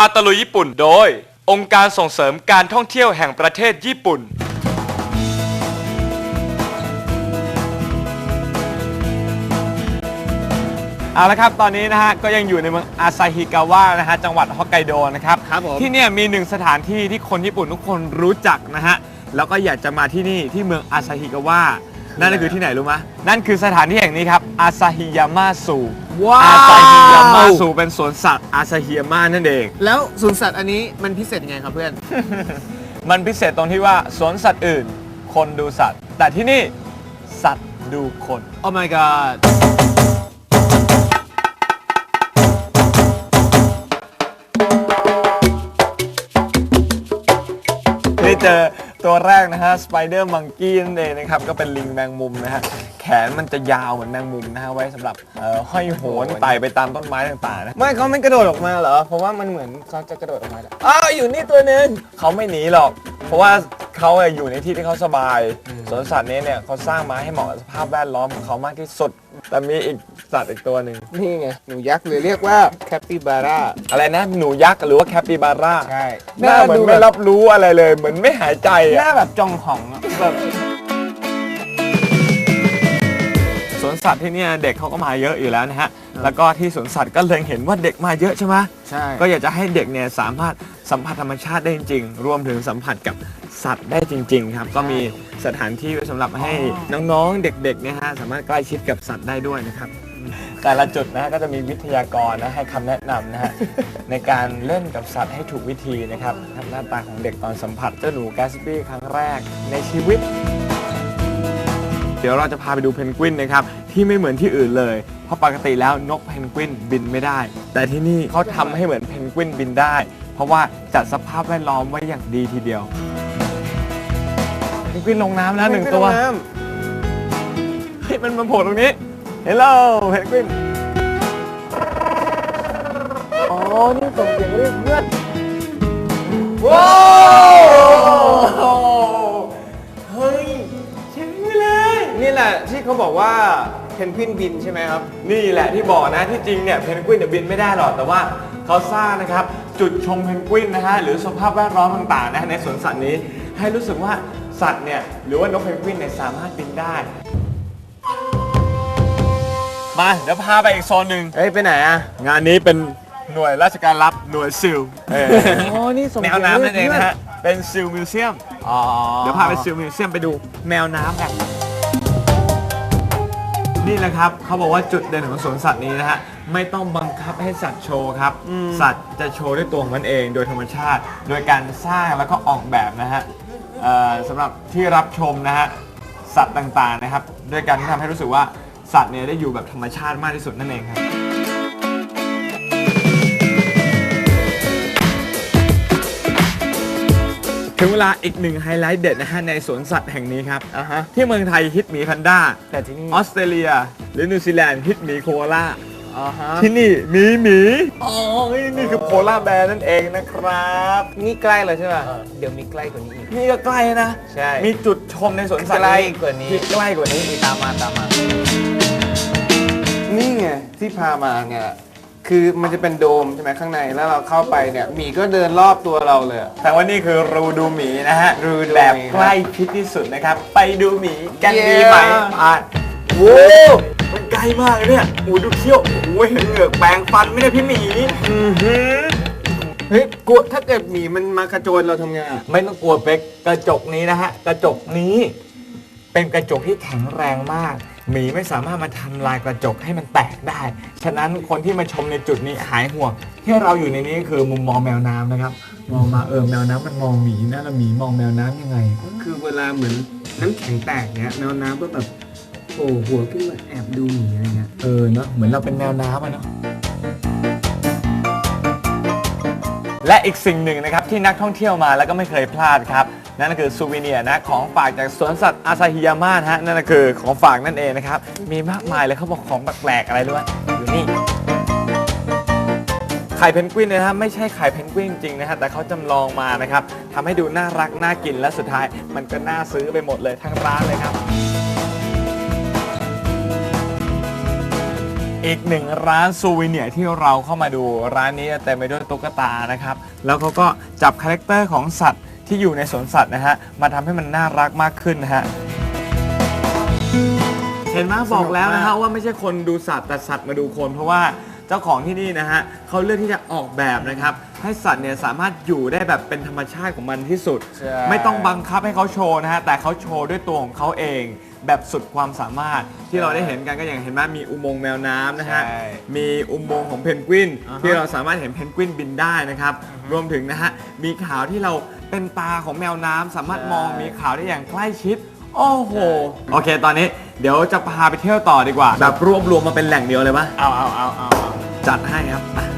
พาตะลุยญี่ปุ่นโดย องค์การส่งเสริมการท่องเที่ยวแห่งประเทศญี่ปุ่น เอาละครับ ตอนนี้นะฮะ ก็ยังอยู่ในเมืองอาซาฮิกาวะนะฮะ จังหวัดฮอกไกโดนะครับ ครับผม ที่เนี่ยมีหนึ่งสถานที่ที่คนญี่ปุ่นทุกคนรู้จักนะฮะ แล้วก็อยากจะมาที่นี่ที่เมืองอาซาฮิกาวะ นั่นก็คือที่ไหนรู้ไหมนั่นคือสถานที่แห่งนี้ครับอาซาฮิยามาสูว้าอาซาฮิยามาวสูเป็นสวนสัตว์อาซาฮิยามานั่นเอง แล้วสวนสัตว์อันนี้มันพิเศษยังไงครับเพื่อน มันพิเศษตรงที่ว่าสวนสัตว์อื่น คนดูสัตว์ แต่ที่นี่สัตว์ดูคน Oh my god นี่เจอตัวแรกนะฮะสไปเดอร์มังกี้นั่นเองนะครับก็เป็นลิงแมงมุมนะฮะแขนมันจะยาวเหมือนแมงมุมนะฮะไว้สำหรับเอ่อห้อยโหนไต่ไปตามต้นไม้ต่างๆนะไม่เขาไม่กระโดดออกมาเหรอเพราะว่ามันเหมือนเขาจะกระโดดออกมาแหละอ้าวอยู่นี่ตัวหนึงเขาไม่หนีหรอก เพราะว่า เขาอะอยู่ในที่ที่เขาสบายสวนสัตว์นี้เนี่ยเขาสร้างมาให้เหมาะกับสภาพแวดล้อมของเขามากที่สุด แต่มีอีกสัตว์อีกตัวหนึ่งนี่ไง หนูยักษ์หรือเรียกว่าแคปปิบาร่าอะไรนะหนูยักษ์หรือว่าแคปปิบาร่าใช่หน้าเหมือนไม่รับรู้อะไรเลย เหมือนไม่หายใจหน้าอะแบบจองของอะแบบสวนสัตว์ที่เนี่ยเด็กเขาก็มาเยอะอยู่แล้วนะฮะแล้วก็ที่สวนสัตว์ก็เลยเห็นว่าเด็กมาเยอะใช่ไหม ใช่ก็อยากจะให้เด็กเนี่ยสามารถ สัมผัสธรรมชาติได้จริงๆ รวมถึงสัมผัสกับสัตว์ได้จริง ๆ ครับ ก็มีสถานที่ไว้สำหรับให้น้องๆ เด็กๆเนี่ยฮะสามารถใกล้ชิดกับสัตว์ได้ด้วยนะครับ แต่ละจุดนะฮะก็จะมีวิทยากรนะให้คำแนะนำนะฮะ ในการเล่นกับสัตว์ให้ถูกวิธีนะครับทำหน้าตาของเด็กตอนสัมผัสเจ้าหนูแกสปี้ครั้งแรกในชีวิต เดี๋ยวเราจะพาไปดูเพนกวินนะครับ ที่ไม่เหมือนที่อื่นเลย เพราะปกติแล้วนกเพนกวินบินไม่ได้ แต่ที่นี่เขาทำให้เหมือนเพนกวินบินได้ เพราะว่าจัดสภาพแวดล้อมไว้อย่างดีทีเดียวเพนกวินลงน้ำแล้วหนึ่งตัวน้เฮ้ยมันมาโผล่ตรงนี้เฮลโลเพนกวินำอ๋อนี่ส่งเสียงเรียกเพื่อนว้าวเฮ้ยเจ๋งไปเลย นี่แหละที่เขาบอกว่าเพนกวินบินใช่ไหมครับ นี่แหละที่บอกนะที่จริงเนี่ยเพนกวินเนี่ยบินไม่ได้หรอกแต่ว่า เขาสร้างนะครับ จุดชมเพนกวินนะฮะหรือสภาพแวดล้อมต่างๆนะฮะในสวนสัตว์นี้ให้รู้สึกว่าสัตว์เนี่ยหรือว่านกเพนกวินเนี่ยสามารถบินได้ มาเดี๋ยวพาไปอีกโซนหนึ่งเฮ้ย ไปไหนอะ งานนี้เป็นหน่วยราชการรับหน่วยซิลเอออ๋อ นี่ส่งแมวน้ำนั่นเองนะฮะเป็นซิลมิวเซียม อ๋อ เดี๋ยวพาไปซิลมิวเซียมไปดูแมวน้ำกัน นี่แหละครับเขาบอกว่าจุดเด่นของสวนสัตว์นี้นะฮะไม่ต้องบังคับให้สัตว์โชว์ครับ สัตว์จะโชว์ด้วยตัวของมันเองโดยธรรมชาติ โดยการสร้างแล้วก็ออกแบบนะฮะเอ่อสำหรับที่รับชมนะฮะสัตว์ต่างๆนะครับ ด้วยการที่ทำให้รู้สึกว่าสัตว์เนี่ยได้อยู่แบบธรรมชาติมากที่สุดนั่นเองครับ ถึงเวลาอีกหนึ่งไฮไลท์เด็ดนะฮะในสวนสัตว์แห่งนี้ครับ อะฮะ ที่เมืองไทยฮิตหมีแพนด้า แต่ที่นี่ออสเตรเลีย หรือนิวซีแลนด์ฮิตหมีโคอาล่าอ๋อฮะ ที่นี่หมีหมีอ๋อนี่คือโพล่าแบร์นั่นเองนะครับ นี่ใกล้เลยใช่ป่ะ เดี๋ยวมีใกล้กว่านี้อีก นี่ก็ใกล้นะ ใช่ มีจุดชมในสวนสัตว์ใกล้กว่านี้ที่ใกล้กว่านี้อีกตามมาตามมา นี่ไงที่พามาเนี่ย คือมันจะเป็นโดมใช่ไหมข้างในแล้วเราเข้าไปเนี่ยหมีก็เดินรอบตัวเราเลยอะแต่ว่านี่คือรูดูหมีนะฮะรูดูหมีแบบใกล้ชิดที่สุดนะครับ ไปดูหมีกันดี Yeah ไหมอะโว้มันใกล้มากเลยเนี่ยโอ้ดูเขี้ยวโอ้ยเห็นเหงือกแปรงฟันไหม่ได้พี่หมีอือหือเฮ้ยกลัวถ้าเกิดหมีมันมากระโจนเราทำไงอะไม่ต้องกลัวเป็กกระจกนี้นะฮะ กระจกนี้ เป็นกระจกที่แข็งแรงมาก หมีไม่สามารถมาทำลายกระจกให้มันแตกได้ ฉะนั้นคนที่มาชมในจุดนี้หายห่วง ที่เราอยู่ในนี้คือมุมมองแมวน้ำนะครับ มองมาเออแมวน้ำมันมองหมีนะแล้วหมีมองแมวน้ำยังไง คือเวลาเหมือนน้ำแข็งแตกเนี่ยแนวน้ำก็แบบโผล่หัวขึ้นมาแอบดูหมีอะไรเงี้ย เออเนาะเหมือนเราเป็นแมวน้ำอะเนาะ และอีกสิ่งหนึ่งนะครับที่นักท่องเที่ยวมาแล้วก็ไม่เคยพลาดครับ นั่นก็คือซูวิเนียร์นะของฝากจากสวนสัตว์อาซาฮิยาม่านะฮะนั่นก็คือของฝากนั่นเองนะครับ มีมากมายเลยเขาบอกของแปลกๆอะไรด้วยอยู่นี่ไข่เพนกวินนะฮะไม่ใช่ไข่เพนกวินจริงนะฮะแต่เขาจำลองมานะครับทำให้ดูน่ารักน่ากินและสุดท้ายมันก็น่าซื้อไปหมดเลยทั้งร้านเลยครับ ออีกหนึ่งร้านซูวิเนียร์ที่เราเข้ามาดูร้านนี้เต็มไปด้วยตุ๊กตานะครับ แล้วเขาก็จับคาแรคเตอร์ของสัตว์ที่อยู่ในสวนสัตว์นะฮะ มาทำให้มันน่ารักมากขึ้นนะฮะ เห็นไหมบอกแล้วนะฮะว่าไม่ใช่คนดูสัตว์แต่สัตว์มาดูคน เพราะว่าเจ้าของที่นี่นะฮะเขาเลือกที่จะออกแบบนะครับ ให้สัตว์เนี่ยสามารถอยู่ได้แบบเป็นธรรมชาติของมันที่สุด ใช่ ไม่ต้องบังคับให้เขาโชว์นะฮะแต่เขาโชว์ด้วยตัวของเขาเอง แบบสุดความสามารถที่เราได้เห็นกันก็อย่างเห็นว่ามีอุโมงค์แมวน้ำนะฮะใช่มีอุโมงค์ของเพนกวินอ่าฮะที่เราสามารถเห็นเพนกวินบินได้นะครับรวมถึงนะฮะมีขาวที่เราเป็นตาของแมวน้ำสามารถมองมีขาวได้อย่างใกล้ชิด โอ้โหโอเค ตอนนี้เดี๋ยวจะพาไปเที่ยวต่อดีกว่า แบบรวบรวมมาเป็นแหล่งเดียวเลยปะเอาเอาเอาเอาจัดให้ครับไป